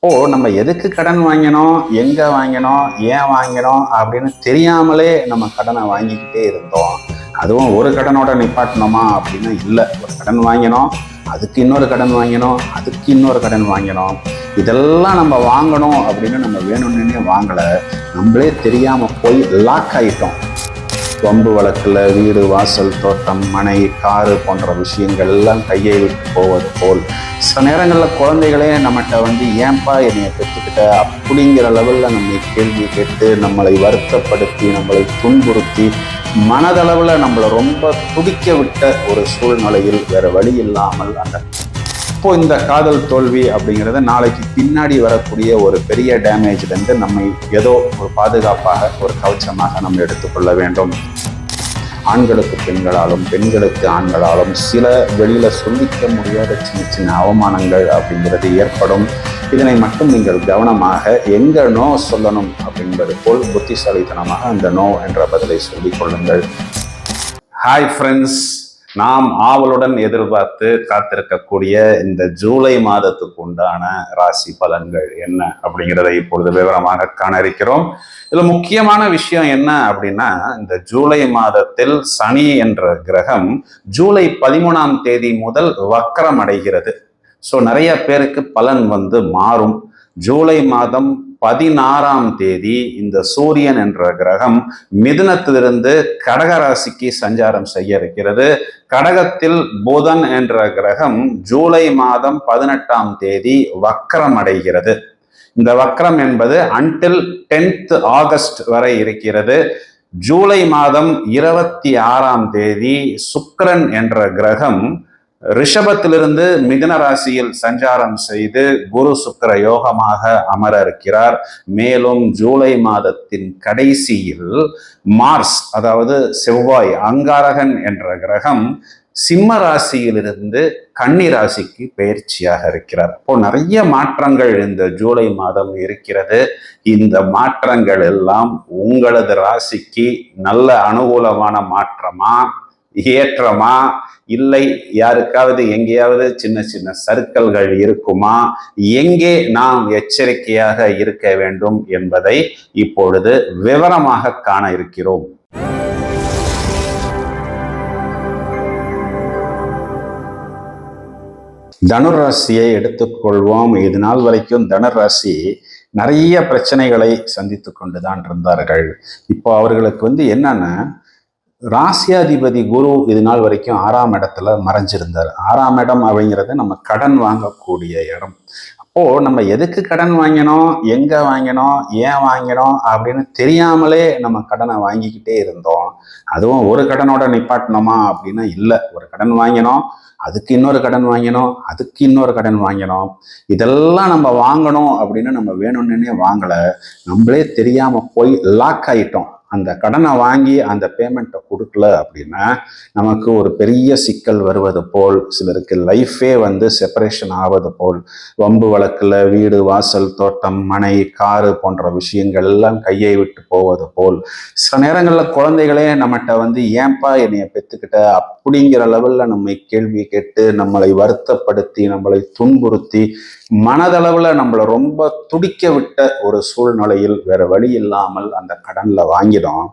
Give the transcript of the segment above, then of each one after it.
ஓ நம்ம எதுக்கு கடன் வாங்கினோம்? எங்க வாங்கினோம்? ஏன் வாங்கினோம்? அப்படின்னு தெரியாமலே நம்ம கடனை வாங்கிக்கிட்டே இருந்தோம். அதுவும் ஒரு கடனோட நிப்பாட்டணுமா? அப்படின்னு இல்லை. ஒரு கடன் வாங்கினோம் அதுக்கு இன்னொரு கடன் வாங்கினோம் அதுக்கு இன்னொரு கடன் வாங்கினோம். இதெல்லாம் நம்ம வாங்கணும் அப்படின்னு நம்ம வேணும்னே வாங்கலை. நம்மளே தெரியாமல் போய் லாக் ஆயிட்டோம். வம்பு வழக்கில் வீடு வாசல் தோட்டம் மனை காரு போன்ற விஷயங்கள் எல்லாம் கையை விட்டு போவது போல். சில நேரங்களில் குழந்தைகளே நம்மகிட்ட வந்து ஏன்பா என்னைய பெற்றுக்கிட்ட அப்படிங்கிற லெவலில் நம்மை கேள்வி கேட்டு நம்மளை வருத்தப்படுத்தி நம்மளை துன்புறுத்தி மனதளவில் நம்மளை ரொம்ப துடிக்க விட்ட ஒரு சூழ்நிலையில் வேறு வழி இல்லாமல் அந்த இப்போ இந்த காதல் தோல்வி அப்படிங்கிறது நாளைக்கு பின்னாடி வரக்கூடிய ஒரு பெரிய டேமேஜ்லேருந்து நம்மை ஏதோ ஒரு பாதுகாப்பாக ஒரு கவச்சமாக நம்ம எடுத்துக்கொள்ள வேண்டும். ஆண்களுக்கு பெண்களாலும் பெண்களுக்கு ஆண்களாலும் சில வெளியில சொல்லிக்க முடியாத சின்ன சின்ன அவமானங்கள் அப்படிங்கிறது ஏற்படும். இதனை மட்டும் நீங்கள் கவனமாக எங்க நோ சொல்லணும் அப்படின்றது போல் புத்திசாலித்தனமாக அந்த நோ என்ற பதிலை சொல்லிக் கொள்ளுங்கள். ஹாய் ஃப்ரெண்ட்ஸ் நாம் ஆவலுடன் எதிர்பார்த்து காத்திருக்கக்கூடிய இந்த ஜூலை மாதத்துக்கு உண்டான ராசி பலன்கள் என்ன அப்படிங்கிறத இப்பொழுது விவரமாக காண இருக்கிறோம் இதுல முக்கியமான விஷயம் என்ன அப்படின்னா இந்த ஜூலை மாதத்தில் சனி என்ற கிரகம் ஜூலை பதிமூணாம் தேதி முதல் வக்கரம் அடைகிறது. ஸோ நிறைய பேருக்கு பலன் வந்து மாறும். ஜூலை மாதம் பதினாறாம் தேதி இந்த சூரியன் என்ற கிரகம் மிதுனத்திலிருந்து கடக ராசிக்கு சஞ்சாரம் செய்ய இருக்கிறது. கடகத்தில் புதன் என்ற கிரகம் ஜூலை மாதம் பதினெட்டாம் தேதி வக்கரம் அடைகிறது. இந்த வக்கரம் என்பது அன்டில் டென்த் ஆகஸ்ட் வரை இருக்கிறது. ஜூலை மாதம் இருபத்தி ஆறாம் தேதி சுக்கரன் என்ற கிரகம் ரிஷபத்திலிருந்து மிதன ராசியில் சஞ்சாரம் செய்து குரு சுக்கிர யோகமாக அமர இருக்கிறார் மேலும் ஜூலை மாதத்தின் கடைசியில் மார்ஸ் அதாவது செவ்வாய் அங்காரகன் என்ற கிரகம் சிம்ம ராசியிலிருந்து கன்னி ராசிக்கு பயிற்சியாக இருக்கிறார். இப்போ நிறைய மாற்றங்கள் இந்த ஜூலை மாதம் இருக்கிறது. இந்த மாற்றங்கள் எல்லாம் உங்களது ராசிக்கு நல்ல அனுகூலமான மாற்றமா? ஏற்றமா? இல்லை யாருக்காவது எங்கேயாவது சின்ன சின்ன சர்க்கல்கள் இருக்குமா? எங்கே நாம் எச்சரிக்கையாக இருக்க வேண்டும் என்பதை இப்பொழுது விவரமாக காண இருக்கிறோம். தனுராசியை எடுத்துக்கொள்வோம். இது நாள் வரைக்கும் தனுராசி நிறைய பிரச்சனைகளை சந்தித்து கொண்டுதான் இருந்தார்கள். இப்போ அவர்களுக்கு வந்து என்னன்னா ராசியாதிபதி குரு இது நாள் வரைக்கும் ஆறாம் இடத்துல மறைஞ்சிருந்தார். ஆறாம் இடம் அப்படிங்கிறது நம்ம கடன் வாங்கக்கூடிய இடம். அப்போ நம்ம எதுக்கு கடன் வாங்கினோம்? எங்க வாங்கினோம்? ஏன் வாங்கினோம்? அப்படின்னு தெரியாமலே நம்ம கடனை வாங்கிக்கிட்டே இருந்தோம். அதுவும் ஒரு கடனோட நிப்பாட்டணுமா அப்படின்னா இல்லை. ஒரு கடன் வாங்கினோம் அதுக்கு இன்னொரு கடன் வாங்கினோம் அதுக்கு இன்னொரு கடன் வாங்கினோம். இதெல்லாம் நம்ம வாங்கணும் அப்படின்னு நம்ம வேணும்னே வாங்கலை. நம்மளே தெரியாம போய் லாக் ஆயிட்டோம். அந்த கடனை வாங்கி அந்த பேமெண்ட்டை கொடுக்கல அப்படின்னா நமக்கு ஒரு பெரிய சிக்கல் வருவது போல் சிலருக்கு லைஃபே வந்து செப்பரேஷன் ஆவது போல். வம்பு வழக்கில் வீடு வாசல் தோட்டம் மனை காரு போன்ற விஷயங்கள் எல்லாம் கையை விட்டு போவது போல். சில நேரங்களில் குழந்தைகளே நம்மகிட்ட வந்து ஏன்பா என்னைய பெற்றுக்கிட்ட அப்படிங்கிற லெவலில் நம்மை கேள்வி கேட்டு நம்மளை வருத்தப்படுத்தி நம்மளை துன்புறுத்தி மனதளவில் நம்மளை ரொம்ப துடிக்க விட்ட ஒரு சூழ்நிலையில் வேற வழி இல்லாமல் அந்த கடனில் வாங்கிடும்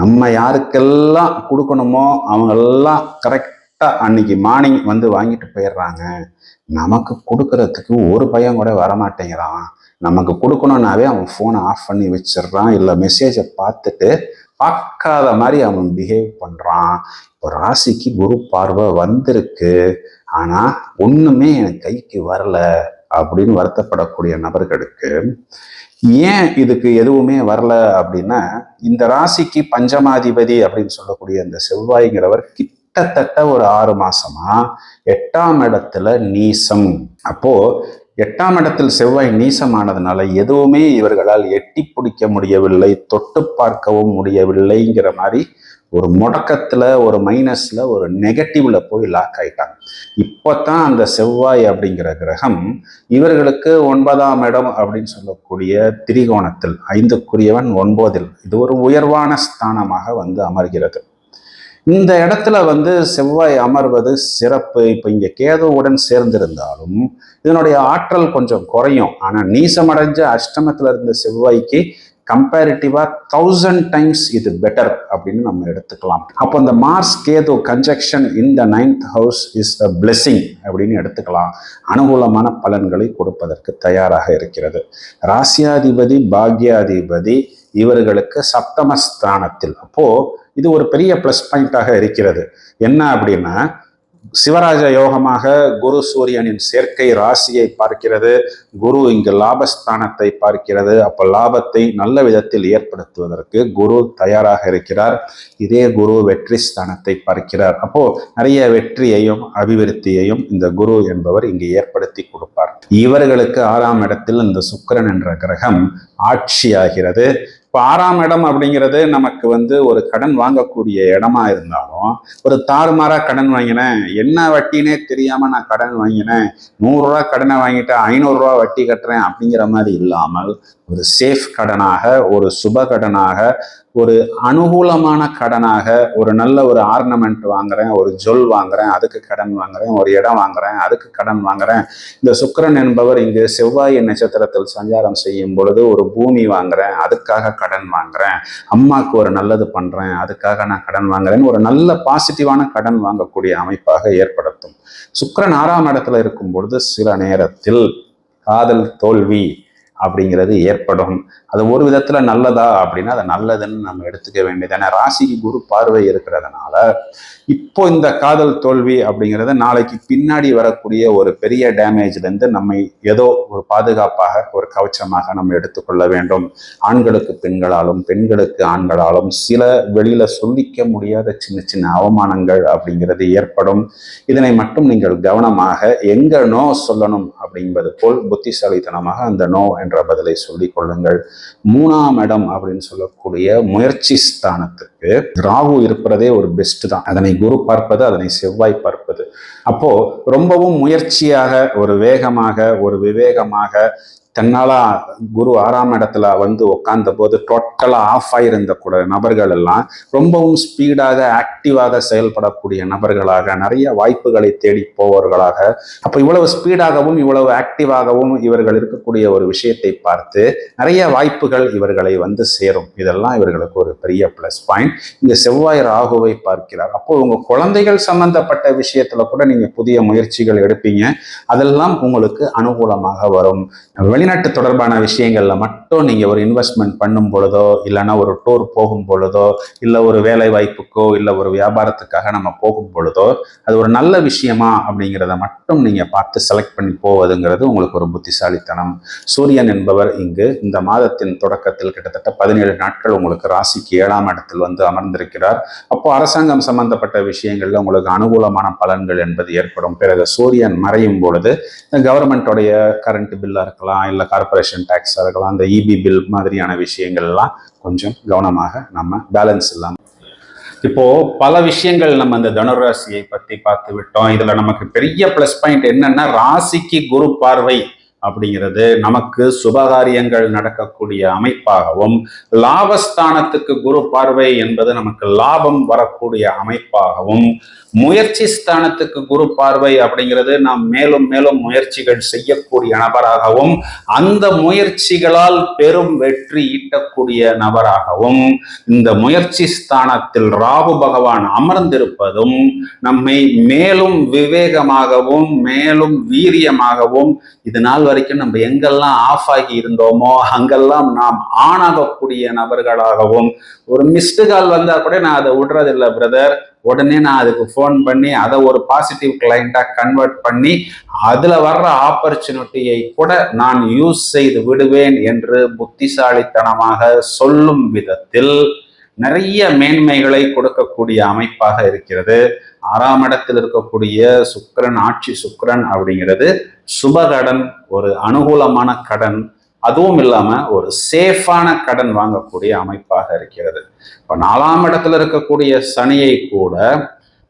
நம்ம யாருக்கெல்லாம் கொடுக்கணுமோ அவங்கெல்லாம் கரெக்டாக அன்னைக்கு மார்னிங் வந்து வாங்கிட்டு போயிடுறாங்க. நமக்கு கொடுக்கறதுக்கு ஒரு பையன் கூட வரமாட்டேங்கிறான். நமக்கு கொடுக்கணுன்னாவே அவன் ஃபோனை ஆஃப் பண்ணி வச்சிடுறான் இல்லை மெசேஜை பார்த்துட்டு பார்க்காத மாதிரி அவன் பிஹேவ் பண்ணுறான் இப்போ ராசிக்கு குரு பார்வை வந்திருக்கு. ஆனால் ஒன்றுமே எனக்கு கைக்கு வரல அப்படின்னு வருத்தப்படக்கூடிய நபர்களுக்கு ஏன் இதுக்கு எதுவுமே வரல அப்படின்னா இந்த ராசிக்கு பஞ்சமாதிபதி அப்படின்னு சொல்லக்கூடிய இந்த செவ்வாய்ங்கிறவர் கிட்டத்தட்ட ஒரு ஆறு மாசமா எட்டாம் இடத்துல நீசம். அப்போ எட்டாம் இடத்தில் செவ்வாய் நீசமானதுனால எதுவுமே இவர்களால் எட்டி பிடிக்க முடியவில்லை தொட்டு பார்க்கவும் முடியவில்லைங்கிற மாதிரி ஒரு முடக்கத்துல ஒரு மைனஸ்ல ஒரு நெகட்டிவ்ல போய் லாக் ஆயிட்டாங்க. இப்போதான் அந்த செவ்வாய் அப்படிங்கிற கிரகம் இவர்களுக்கு ஒன்பதாம் இடம் அப்படின்னு சொல்லக்கூடிய திரிகோணத்தில் ஐந்துக்குரியவன் ஒன்பதில். இது ஒரு உயர்வான ஸ்தானமாக வந்து அமர்கிறது. இந்த இடத்துல வந்து செவ்வாய் அமர்வது சிறப்பு. இப்போ இங்கே கேதுவுடன் சேர்ந்திருந்தாலும் இதனுடைய ஆற்றல் கொஞ்சம் குறையும். ஆனால் நீசமடைஞ்ச அஷ்டமத்தில் இருந்த செவ்வாய்க்கு கம்பேரிட்டிவாக தௌசண்ட் டைம்ஸ் இது பெட்டர் அப்படின்னு நம்ம எடுத்துக்கலாம். அப்போ இந்த Mars Ketu conjunction in the ninth house is a blessing அப்படின்னு எடுத்துக்கலாம். அனுகூலமான பலன்களை கொடுப்பதற்கு தயாராக இருக்கிறது. ராசியாதிபதி பாக்யாதிபதி இவர்களுக்கு சப்தமஸ்தானத்தில். அப்போது இது ஒரு பெரிய ப்ளஸ் பாயிண்ட்டாக இருக்கிறது. என்ன அப்படின்னா சிவராஜ யோகமாக குரு சூரியனின் சேர்க்கை ராசியை பார்க்கிறது. குரு இங்கு லாபஸ்தானத்தை பார்க்கிறது. அப்ப லாபத்தை நல்ல விதத்தில் ஏற்படுத்துவதற்கு குரு தயாராக இருக்கிறார். இதே குரு வெற்றி ஸ்தானத்தை பார்க்கிறார். அப்போ நிறைய வெற்றியையும் அபிவிருத்தியையும் இந்த குரு என்பவர் இங்கு ஏற்படுத்தி கொடுப்பார். இவர்களுக்கு ஆறாம் இடத்தில் இந்த சுக்கிரன் என்ற கிரகம் ஆட்சியாகிறது. இப்போ ஆறாம் இடம் அப்படிங்கிறது நமக்கு வந்து ஒரு கடன் வாங்கக்கூடிய இடமா இருந்தாலும் ஒரு தாறுமாறா கடன் வாங்கினேன் என்ன வட்டினே தெரியாம நான் கடன் வாங்கினேன் நூறுரூவா கடனை வாங்கிட்டு ஐநூறுரூவா வட்டி கட்டுறேன் அப்படிங்கிற மாதிரி இல்லாமல் ஒரு சேஃப் கடனாக ஒரு சுப கடனாக ஒரு அனுகூலமான கடனாக ஒரு நல்ல ஒரு ஆர்னமெண்ட் வாங்குறேன் ஒரு ஜொல் வாங்குறேன் அதுக்கு கடன் வாங்குறேன் ஒரு இடம் வாங்குறேன் அதுக்கு கடன் வாங்குறேன். இந்த சுக்கிரன் என்பவர் இங்கு செவ்வாய் நட்சத்திரத்தில் சஞ்சாரம் செய்யும் பொழுது ஒரு பூமி வாங்குறேன் அதுக்காக கடன் வாங்குறேன். அம்மாவுக்கு ஒரு நல்லது பண்றேன் அதுக்காக நான் கடன் வாங்குறேன்னு ஒரு நல்ல பாசிட்டிவான கடன் வாங்கக்கூடிய அமைப்பாக ஏற்படுத்தும். சுக்கரன் ஆறாம் இடத்துல இருக்கும் பொழுது சில நேரத்தில் காதல் தோல்வி அப்படிங்கிறது ஏற்படும். அது ஒரு விதத்தில் நல்லதா? அப்படின்னா அது நல்லதுன்னு நம்ம எடுத்துக்க வேண்டியது ஏன்னா ராசிக்கு குரு பார்வை இருக்கிறதுனால இப்போ இந்த காதல் தோல்வி அப்படிங்கிறது நாளைக்கு பின்னாடி வரக்கூடிய ஒரு பெரிய டேமேஜ்லேருந்து நம்மை ஏதோ ஒரு பாதுகாப்பாக ஒரு கவச்சமாக நம்ம எடுத்துக்கொள்ள வேண்டும். ஆண்களுக்கு பெண்களாலும் பெண்களுக்கு ஆண்களாலும் சில வெளியில் சொல்லிக்க முடியாத சின்ன சின்ன அவமானங்கள் அப்படிங்கிறது ஏற்படும். இதனை மட்டும் நீங்கள் கவனமாக எங்க நோ சொல்லணும் அப்படிங்கிறது போல் புத்திசாலித்தனமாக அந்த நோ என்ற பதிலை சொல்லிக் கொள்ளுங்கள். மூணாம் இடம் அப்படின்னு சொல்லக்கூடிய முயற்சி ஸ்தானத்துக்கு ராகு இருப்பதே ஒரு பெஸ்ட் தான். அதனை குரு பார்ப்பது அதனை செவ்வாய் பார்ப்பது. அப்போ ரொம்பவும் முயற்சியாக ஒரு வேகமாக ஒரு விவேகமாக தன்னால குரு ஆறாம் இடத்துல வந்து உட்கார்ந்த போது டோட்டலாக ஆஃப் ஆகியிருந்த கூட நபர்கள் எல்லாம் ரொம்பவும் ஸ்பீடாக ஆக்டிவாக செயல்படக்கூடிய நபர்களாக நிறைய வாய்ப்புகளை தேடி போவர்களாக அப்போ இவ்வளவு ஸ்பீடாகவும் இவ்வளவு ஆக்டிவாகவும் இவர்கள் இருக்கக்கூடிய ஒரு விஷயத்தை பார்த்து நிறைய வாய்ப்புகள் இவர்களை வந்து சேரும். இதெல்லாம் இவர்களுக்கு ஒரு பெரிய பிளஸ் பாயிண்ட் இந்த செவ்வாய் ராகுவை பார்க்கிறார். அப்போ உங்க குழந்தைகள் சம்பந்தப்பட்ட விஷயத்துல கூட நீங்க புதிய முயற்சிகள் எடுப்பீங்க. அதெல்லாம் உங்களுக்கு அனுகூலமாக வரும். வெளிநாட்டு தொடர்பான விஷயங்களில் மட்டும் நீங்கள் ஒரு இன்வெஸ்ட்மெண்ட் பண்ணும் பொழுதோ இல்லைன்னா ஒரு டூர் போகும் பொழுதோ இல்லை ஒரு வேலை வாய்ப்புக்கோ இல்லை ஒரு வியாபாரத்துக்காக நம்ம போகும் பொழுதோ அது ஒரு நல்ல விஷயமா அப்படிங்கிறத மட்டும் நீங்கள் பார்த்து செலக்ட் பண்ணி போவதுங்கிறது உங்களுக்கு ஒரு புத்திசாலித்தனம். சூரியன் என்பவர் இங்கு இந்த மாதத்தின் தொடக்கத்தில் கிட்டத்தட்ட பதினேழு நாட்கள் உங்களுக்கு ராசிக்கு ஏழாம் இடத்தில் வந்து அமர்ந்திருக்கிறார். அப்போ அரசாங்கம் சம்பந்தப்பட்ட விஷயங்களில் உங்களுக்கு அனுகூலமான பலன்கள் என்பது ஏற்படும். பிறகு சூரியன் மறையும் பொழுது கவர்மெண்ட்டோடைய கரண்ட் பில்லாக இருக்கலாம் இல்லை கார்பரேஷன் டேக்ஸாக இருக்கலாம் அந்த இபி பில் மாதிரியான விஷயங்கள்லாம் கொஞ்சம் கவனமாக நம்ம பேலன்ஸ் இல்லாமல் இப்போ பல விஷயங்கள் நம்ம இந்த தனுராசியை பத்தி பார்த்து விட்டோம் இதுல நமக்கு பெரிய ப்ளஸ் பாயிண்ட் என்னன்னா ராசிக்கு குரு பார்வை. அப்படிங்கிறது நமக்கு சுபகாரியங்கள் நடக்கக்கூடிய அமைப்பாகவும் லாபஸ்தானத்துக்கு குரு பார்வை என்பது நமக்கு லாபம் வரக்கூடிய அமைப்பாகவும் முயற்சி ஸ்தானத்துக்கு குரு பார்வை அப்படிங்கிறது நாம் மேலும் மேலும் முயற்சிகள் செய்யக்கூடிய நபராகவும் அந்த முயற்சிகளால் பெரும் வெற்றி ஈட்டக்கூடிய நபராகவும் இந்த முயற்சி ஸ்தானத்தில் ராகு பகவான் அமர்ந்திருப்பதும் நம்மை மேலும் விவேகமாகவும் மேலும் வீரியமாகவும் இதனால் வரைக்கும் நம்ம எங்கெல்லாம் ஆஃப் ஆகி இருந்தோமோ அங்கெல்லாம் நாம் ஆணாகக்கூடிய நபர்களாகவும் ஒரு மிஸ்டு கால் வந்தா கூட நான் அதை விடுறதில்லை பிரதர் உடனே நான் அதுக்கு ஃபோன் பண்ணி அதை ஒரு பாசிட்டிவ் கிளைண்ட்டாக கன்வெர்ட் பண்ணி அதில் வர்ற ஆப்பர்ச்சுனிட்டியை கூட நான் யூஸ் செய்து விடுவேன் என்று புத்திசாலித்தனமாக சொல்லும் விதத்தில் நிறைய மேன்மைகளை கொடுக்கக்கூடிய அமைப்பாக இருக்கிறது. ஆறாம் இடத்தில் இருக்கக்கூடிய சுக்கரன் ஆட்சி சுக்கரன் அப்படிங்கிறது சுபகடன் ஒரு அனுகூலமான கடன் அதுவும் இல்லாம ஒரு சேஃபான கடன் வாங்கக்கூடிய அமைப்பாக இருக்கிறது. இப்ப நாலாம் இடத்துல இருக்கக்கூடிய சனியை கூட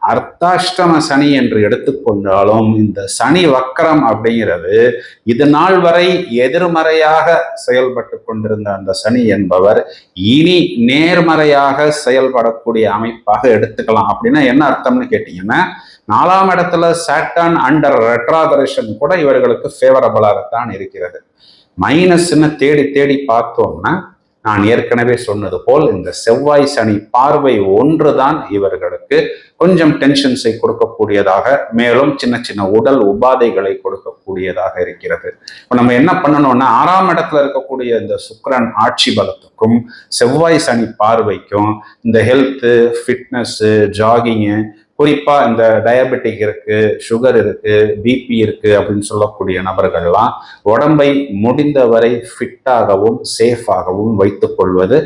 அர்த்தாஷ்டம சனி என்று எடுத்துக்கொண்டாலும் இந்த சனி வக்கரம் அப்படிங்கிறது இது நாள் வரை எதிர்மறையாக செயல்பட்டு கொண்டிருந்த அந்த சனி என்பவர் இனி நேர்மறையாக செயல்படக்கூடிய அமைப்பாக எடுத்துக்கலாம். அப்படின்னா என்ன அர்த்தம்னு கேட்டீங்கன்னா நாலாம் இடத்துல சாட்டான் அண்டர் ரெட்ராதரேஷன் கூட இவர்களுக்கு ஃபேவரபிளாகத்தான் இருக்கிறது. மைனஸ்ன்னு தேடி தேடி பார்த்தோம்னா நான் ஏற்கனவே சொன்னது போல் இந்த செவ்வாய் சனி பார்வை ஒன்றுதான் இவர்களுக்கு கொஞ்சம் டென்ஷன்ஸை கொடுக்கக்கூடியதாக மேலும் சின்ன சின்ன உடல் உபாதைகளை கொடுக்கக்கூடியதாக இருக்கிறது. இப்போ நம்ம என்ன பண்ணணும்னா ஆறாம் இடத்துல இருக்கக்கூடிய இந்த சுக்கரன் ஆட்சி பலத்துக்கும் செவ்வாய் சனி பார்வைக்கும் இந்த ஹெல்த்து ஃபிட்னஸ்ஸு ஜாகிங்கு குறிப்பா இந்த டயபெட்டிக் இருக்கு சுகர் இருக்கு பிபி இருக்கு அப்படின்னு சொல்லக்கூடிய நபர்கள்லாம் உடம்பை முடிந்தவரை ஃபிட்டாகவும் சேஃபாகவும் வைத்துக் கொள்வது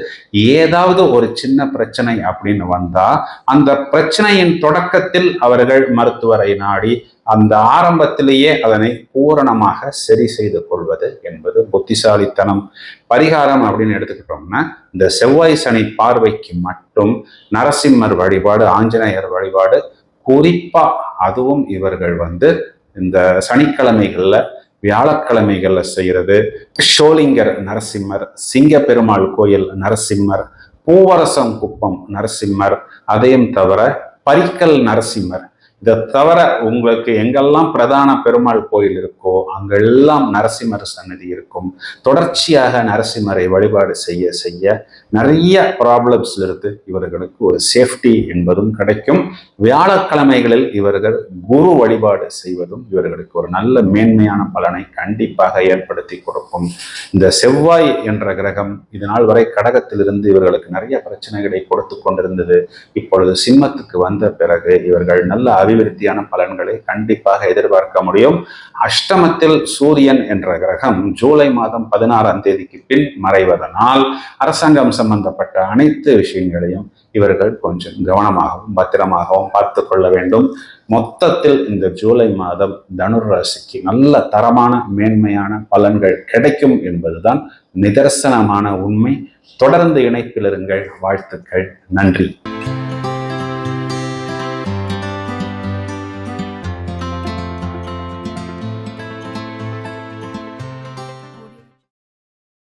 ஏதாவது ஒரு சின்ன பிரச்சனை அப்படின்னு வந்தா அந்த பிரச்சனையின் தொடக்கத்தில் அவர்கள் மருத்துவரை நாடி அந்த ஆரம்பத்திலேயே அதனை பூரணமாக சரி செய்து கொள்வது என்பது புத்திசாலித்தனம் பரிகாரம் அப்படின்னு எடுத்துக்கிட்டோம்னா இந்த செவ்வாய் சனி பார்வைக்கு மட்டும் நரசிம்மர் வழிபாடு ஆஞ்சநேயர் வழிபாடு குறிப்பா அதுவும் இவர்கள் வந்து இந்த சனிக்கிழமைகளில் வியாழக்கிழமைகளில் செய்கிறது ஷோலிங்கர் நரசிம்மர் சிங்க பெருமாள் கோயில் நரசிம்மர் பூவரசம் குப்பம் நரசிம்மர் அதையும் தவிர பரிக்கல் நரசிம்மர் இதை தவிர உங்களுக்கு எங்கெல்லாம் பிரதான பெருமாள் கோயில் இருக்கோ அங்கெல்லாம் நரசிம்மர் சன்னதி இருக்கும். தொடர்ச்சியாக நரசிம்மரை வழிபாடு செய்ய செய்ய நிறைய ப்ராப்ளம்ஸ்ல இருந்து இவர்களுக்கு ஒரு சேஃப்டி என்பதும் கிடைக்கும். வியாழக்கிழமைகளில் இவர்கள் குரு வழிபாடு செய்வதும் இவர்களுக்கு ஒரு நல்ல மேன்மையான பலனை கண்டிப்பாக ஏற்படுத்தி கொடுக்கும். இந்த செவ்வாய் என்ற கிரகம் இதனால் வரை கடகத்திலிருந்து இவர்களுக்கு நிறைய பிரச்சனைகளை கொடுத்து கொண்டிருந்தது. இப்பொழுது சிம்மத்துக்கு வந்த பிறகு இவர்கள் நல்ல அபிவிருத்தியான பலன்களை கண்டிப்பாக எதிர்பார்க்க முடியும். அஷ்டமத்தில் சூரியன் என்ற கிரகம் ஜூலை மாதம் பதினாறாம் தேதிக்கு பின் மறைவதனால் அரசாங்கம் சம்பந்தப்பட்ட அனைத்து விஷயங்களையும் இவர்கள் கொஞ்சம் கவனமாகவும் பத்திரமாகவும் பார்த்து கொள்ள வேண்டும். மொத்தத்தில் இந்த ஜூலை மாதம் தனுர் ராசிக்கு நல்ல தரமான மேன்மையான பலன்கள் கிடைக்கும் என்பதுதான் நிதர்சனமான உண்மை. தொடர்ந்து இணைப்பில் இருங்கள் வாழ்த்துக்கள். நன்றி.